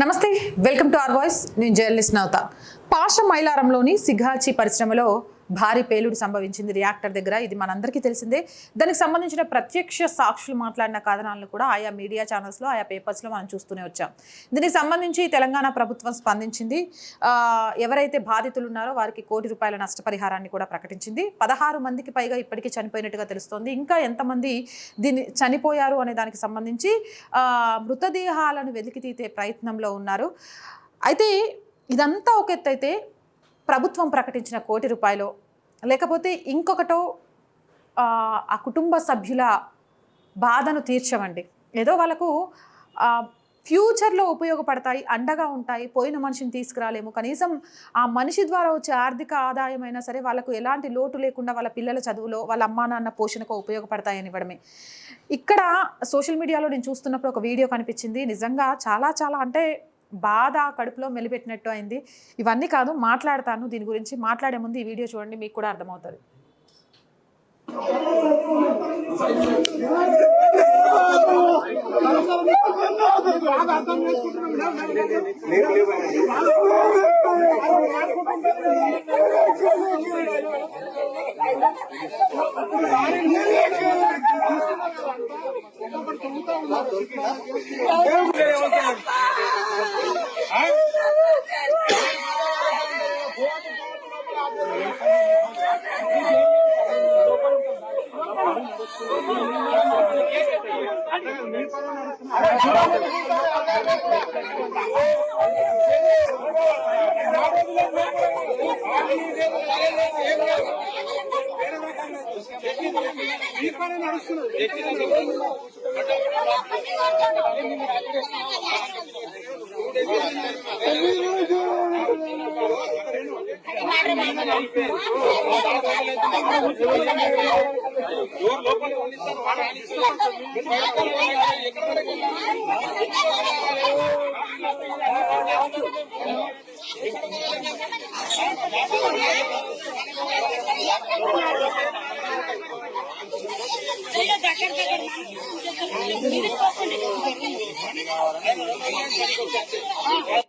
నమస్తే welcome to R voice. నేను journalist Navatha Pasha మైలారంలోని సిఘాచి పరిశ్రమలో భారీ పేలుడు సంభవించింది రియాక్టర్ దగ్గర. ఇది మనందరికీ తెలిసిందే. దానికి సంబంధించిన ప్రత్యక్ష సాక్షులు మాట్లాడిన కథనాలను కూడా ఆయా మీడియా ఛానల్స్లో ఆయా పేపర్స్లో మనం చూస్తూనే వచ్చాం. దీనికి సంబంధించి తెలంగాణ ప్రభుత్వం స్పందించింది. ఎవరైతే బాధితులు ఉన్నారో వారికి కోటి రూపాయల నష్టపరిహారాన్ని కూడా ప్రకటించింది. పదహారు మందికి పైగా ఇప్పటికీ చనిపోయినట్టుగా తెలుస్తోంది. ఇంకా ఎంతమంది దీన్ని చనిపోయారు అనే దానికి సంబంధించి మృతదేహాలను వెతికితీసే ప్రయత్నంలో ఉన్నారు. అయితే ఇదంతా ఒక ఎత్తు అయితే ప్రభుత్వం ప్రకటించిన కోటి రూపాయలు. లేకపోతే ఇంకొకటో ఆ, కుటుంబ సభ్యుల బాధను తీర్చవండి. ఏదో వాళ్ళకు ఫ్యూచర్లో ఉపయోగపడతాయి అండగా ఉంటాయి పోయిన మనిషిని తీసుకురాలేము. కనీసం ఆ మనిషి ద్వారా వచ్చే ఆర్థిక ఆదాయం అయినా సరే వాళ్ళకు ఎలాంటి లోటు లేకుండా వాళ్ళ పిల్లల చదువులో వాళ్ళ అమ్మా నాన్న పోషణకు ఉపయోగపడతాయని ఇవ్వడమే. ఇక్కడ సోషల్ మీడియాలో నేను చూస్తున్నప్పుడు ఒక వీడియో కనిపించింది. నిజంగా చాలా చాలా అంటే బాధ కడుపులో మెలిపెట్టినట్టు అయింది. ఇవన్నీ కాదు మాట్లాడతాను. దీని గురించి మాట్లాడే ముందు ఈ వీడియో చూడండి మీకు కూడా అర్థమవుతుంది. నడుస్తున్నారు దగ్గర దగ్గర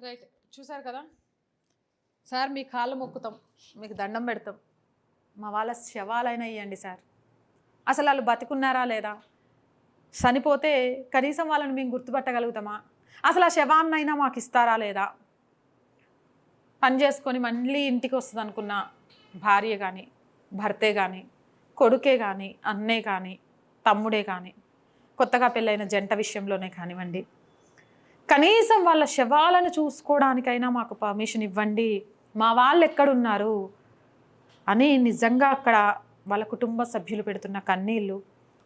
రైట్ చూసారు కదా? సార్ మీ కాళ్ళు మొక్కుతాం. మీకు దండం పెడతాం. మా వాళ్ళ శవాలైనా ఇవ్వండి సార్. అసలు వాళ్ళు బతికున్నారా లేదా? చనిపోతే కనీసం వాళ్ళని మేము గుర్తుపట్టగలుగుతామా? అసలు ఆ శవాన్నైనా మాకు ఇస్తారా లేదా? పని చేసుకొని మళ్ళీ ఇంటికి వస్తుంది అనుకున్న భార్య కానీ భర్తే కానీ కొడుకే కానీ అన్నే కానీ తమ్ముడే కానీ కొత్తగా పెళ్ళైన జంట విషయంలోనే కానివ్వండి. కనీసం వాళ్ళ శవాలను చూసుకోవడానికైనా మాకు పర్మిషన్ ఇవ్వండి. మా వాళ్ళు ఎక్కడున్నారు? అని నిజంగా అక్కడ వాళ్ళ కుటుంబ సభ్యులు పెడుతున్న కన్నీళ్ళు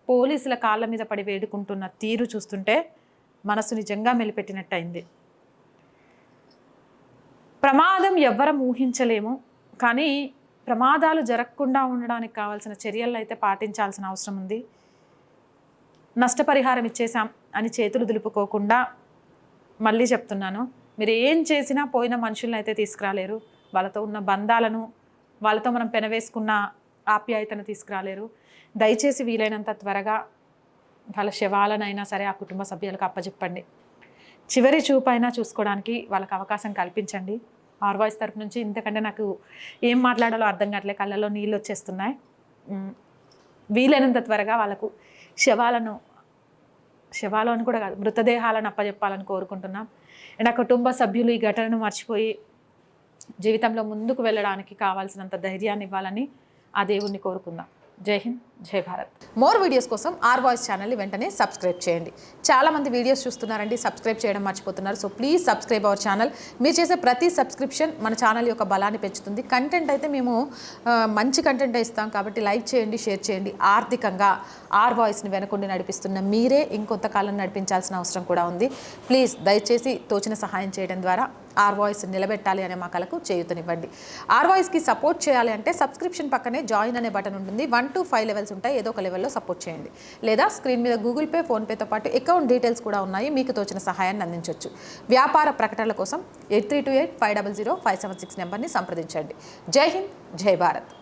పోలీసుల కాళ్ళ మీద పడి వేడుకుంటున్న తీరు చూస్తుంటే మనసు నిజంగా మెలిపెట్టినట్టయింది. ప్రమాదం ఎవ్వరం ఊహించలేము కానీ ప్రమాదాలు జరగకుండా ఉండడానికి కావాల్సిన చర్యలను అయితే పాటించాల్సిన అవసరం ఉంది. నష్టపరిహారం ఇచ్చేసాం అని చేతులు దులుపుకోకుండా మళ్ళీ చెప్తున్నాను మీరు ఏం చేసినా పోయిన మనుషులను అయితే తీసుకురాలేరు. వాళ్ళతో ఉన్న బంధాలను వాళ్ళతో మనం పెనవేసుకున్న ఆప్యాయతను తీసుకురాలేరు. దయచేసి వీలైనంత త్వరగా వాళ్ళ శవాలనైనా సరే ఆ కుటుంబ సభ్యులకు అప్పచెప్పండి చివరి చూపైనా చూసుకోవడానికి వాళ్ళకి అవకాశం కల్పించండి. ఆర్ వాయిస్ తరపు నుంచి ఇంతకంటే నాకు ఏం మాట్లాడాలో అర్థం కావట్లే కళ్ళలో నీళ్ళు వచ్చేస్తున్నాయి. వీలైనంత త్వరగా వాళ్ళకు శవాలను శవాలను కూడా కాదు మృతదేహాలను అప్పజెప్పాలని కోరుకుంటున్నాం. అండ్ ఆ కుటుంబ సభ్యులు ఈ ఘటనను మర్చిపోయి జీవితంలో ముందుకు వెళ్ళడానికి కావాల్సినంత ధైర్యాన్ని ఇవ్వాలని ఆ దేవుణ్ణి కోరుకుందాం. జై హింద్ జై భారత్. మోర్ వీడియోస్ కోసం ఆర్ వాయిస్ ఛానల్ని వెంటనే సబ్స్క్రైబ్ చేయండి. చాలామంది వీడియోస్ చూస్తున్నారండి సబ్స్క్రైబ్ చేయడం మర్చిపోతున్నారు. So please subscribe our channel మీరు చేసే ప్రతి సబ్స్క్రిప్షన్ మన ఛానల్ యొక్క బలాన్ని పెంచుతుంది. కంటెంట్ అయితే మేము మంచి కంటెంట్ ఇస్తాం కాబట్టి లైక్ చేయండి షేర్ చేయండి. ఆర్థికంగా ఆర్ వాయిస్ని వెనకుండి నడిపిస్తున్న మీరే ఇంకొంతకాలం నడిపించాల్సిన అవసరం కూడా ఉంది. ప్లీజ్ దయచేసి తోచిన సహాయం చేయడం ద్వారా ఆర్ వాయిస్ నిలబెట్టాలి అనే మా కళకు చేయుతనివ్వండి. ఆర్ వాయిస్కి సపోర్ట్ చేయాలి అంటే సబ్స్క్రిప్షన్ పక్కనే జాయిన్ అనే బటన్ ఉంటుంది. వన్ టు ఫైవ్ లెవెల్స్ ఉంటాయి. ఏదో ఒక లెవెల్లో సపోర్ట్ చేయండి. లేదా స్క్రీన్ మీద గూగుల్ పే ఫోన్పేతో పాటు అకౌంట్ డీటెయిల్స్ కూడా ఉన్నాయి. మీకు తోచిన సహాయాన్ని అందించవచ్చు వ్యాపార ప్రకటనల కోసం eight three two eight five double zero five seven six నెంబర్ని సంప్రదించండి. జై హింద్ జై భారత్.